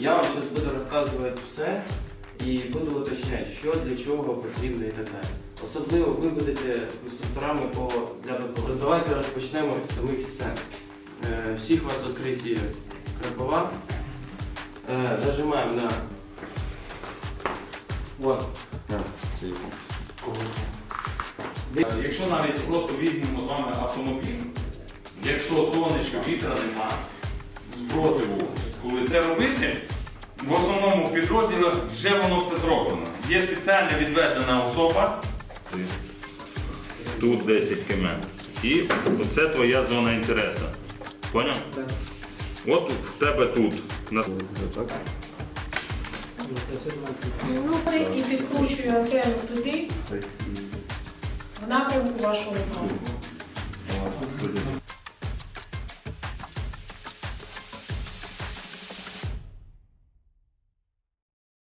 Я вам зараз буду розказувати все і буду уточняти, що для чого потрібно і так далі. Особливо ви будете інструкторами по для БПЛА. Давайте розпочнемо з самих сцен. Е, всіх у вас відкриті крапова. Е, нажимаємо на. Вот. Е, Якщо навіть просто візьмемо з вами автомобіль, якщо сонечка, вітра нема, спротиву, це робити, в основному в підрозділах вже воно все зроблено. Є спеціально відведена особа, тут 10 км. І це твоя зона інтересу. Поняв? От в тебе тут. на- Внутрі і підкручую антенну туди, в напрямку вашого плану.